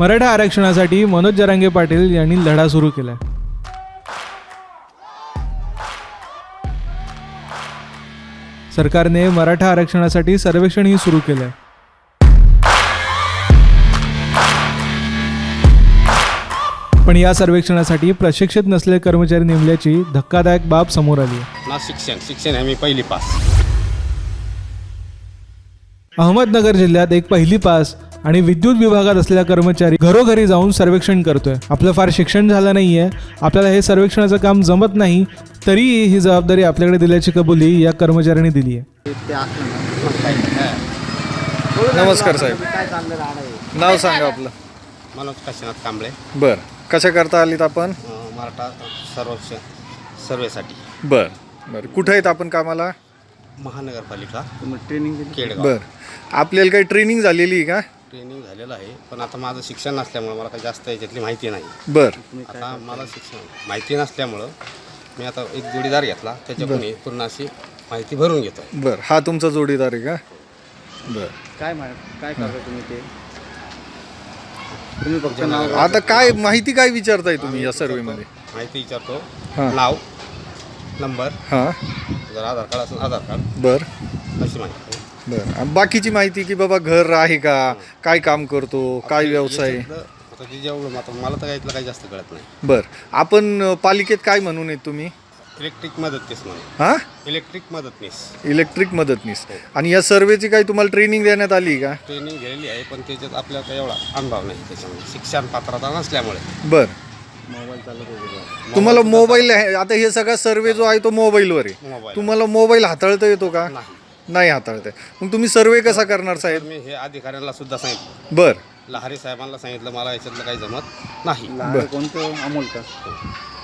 मराठा आरक्षणासाठी मनोज जरांगे पाटील यांनी लढा सुरू केलाय. सरकारने मराठा आरक्षणासाठी सर्वेक्षणही सुरू केलंय. पण या सर्वेक्षणासाठी प्रशिक्षित नसलेले कर्मचारी नेमल्याची धक्कादायक बाब समोर आली आहे. ना शिक्षण शिक्षण आहे मी पहिली पास. अहमदनगर जिल्ह्यात एक पहिली पास आणि विद्युत विभागात असलेला कर्मचारी घरोघरी जाऊन सर्वेक्षण करतोय. आपलं फार शिक्षण झालं नाहीये. आपल्याला हे सर्वेक्षणाचं काम जमत नाही तरीही ही जबाबदारी आपल्याकडे दिल्याची कबुली या कर्मचाऱ्यांनी दिली आहे नमस्कार साहेब. नाव सांगा आपलं. मनोज काशीनाथ कांबळे. बर. कशा करता आलीत आपण? मराठा सर्वेक्षण सर्वेसाठी. बर. बर. कुठं आहेत आपण कामाला? महानगरपालिका. ट्रेनिंग केडगाव. बर. आपल्याला काही ट्रेनिंग झालेली आहे का? ट्रेनिंग झालेलं आहे पण आता माझं शिक्षण नसल्यामुळं मला काही जास्त याच्यातली माहिती नाही. बर. आता मला शिक्षण माहिती नसल्यामुळं मी आता एक जोडीदार घेतला त्याच्याकडून ही पूर्ण अशी माहिती भरून घेतो बर. हा तुमचा जोडीदार आहे का? बर. काय मा- काय करता तुम्ही ते? तुम्ही फक्त नाव आता काय माहिती काय विचारताय तुम्ही या सर्वेमध्ये? माहिती विचारतो. नाव नंबर हां. जर आधार कार्ड असेल आधार कार्ड. बर. अशी माहिती. बर. आणि बाकीची माहिती की बाबा घर आहे का? काय काम करतो? काय व्यवसाय? आहे? याच्यातलं- आता ते जेवढं आता मला तर यातलं काही जास्त कळत नाही. बर. आपण अ, पालिकेत काय म्हणून आहेत तुम्ही? इलेक्ट्रिक मदतनीस म्हणून. हां? इलेक्ट्रिक मदतनीस. इलेक्ट्रिक मदतनीस. आणि या सर्वेची काही तुम्हाला ट्रेनिंग देण्यात आली का? ट्रेनिंग घेतलेली आहे पण त्याच्यात आपल्याला काही एवढा अनुभव नाही त्याच्यामुळे शिक्षण पात्रता नसल्यामुळे. बर. तुम्हाला मोबाईल आहे. आता हे सगळा सर्वे जो आहे तो मोबाईलवर आहे. मोबाईल तुम्हाला मोबाईल हाताळता येतो का? नाही. नाही हाताळता. मग तुम्ही सर्वे कसा करणार साहेब? मी हे अधिकाऱ्यांना सुद्धा सांगितलं. बर. लहारी साहेबांना सांगितलं मला याच्यातलं काही जमत नाही. लहान कोणतं? अमोल का?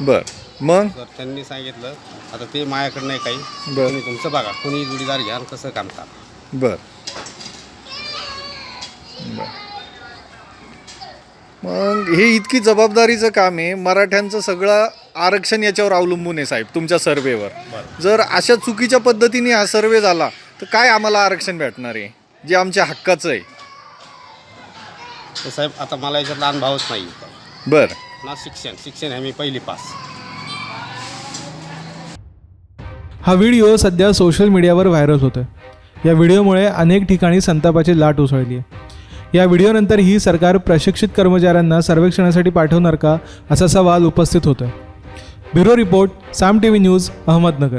बर. मग? तर त्यांनी सांगितलं आता ते माझ्याकडे नाही काही. बरं. तुम्ही तुमचं बघा कोणी जोडीदार घ्या आणि कसं काम करा. बर. बर. मग हे इतकी जबाबदारीचं काम आहे. मराठ्यांचं सगळं आरक्षण याच्यावर अवलंबून आहे साहेब तुमच्या सर्वेवर जर अशा चुकीच्या पद्धतीने हा सर्वे झाला तर काय आम्हाला आरक्षण भेटणार आहे? जे आमच्या हक्काचं आहे. तर साहेब आता मला याच्यातला अनुभवच नाही बर. ना शिक्षण. शिक्षण आहे मी पहिली पास. हा व्हिडिओ सध्या सोशल मीडियावर व्हायरल होतोय. या व्हिडिओमुळे अनेक ठिकाणी संतापाची लाट उसळली आहे. या व्हिडिओनंतर ही सरकार प्रशिक्षित कर्मचाऱ्यांना सर्वेक्षणासाठी पाठवणार का असा सवाल उपस्थित होतोय. Bureau report Saam T V news Ahmednagar.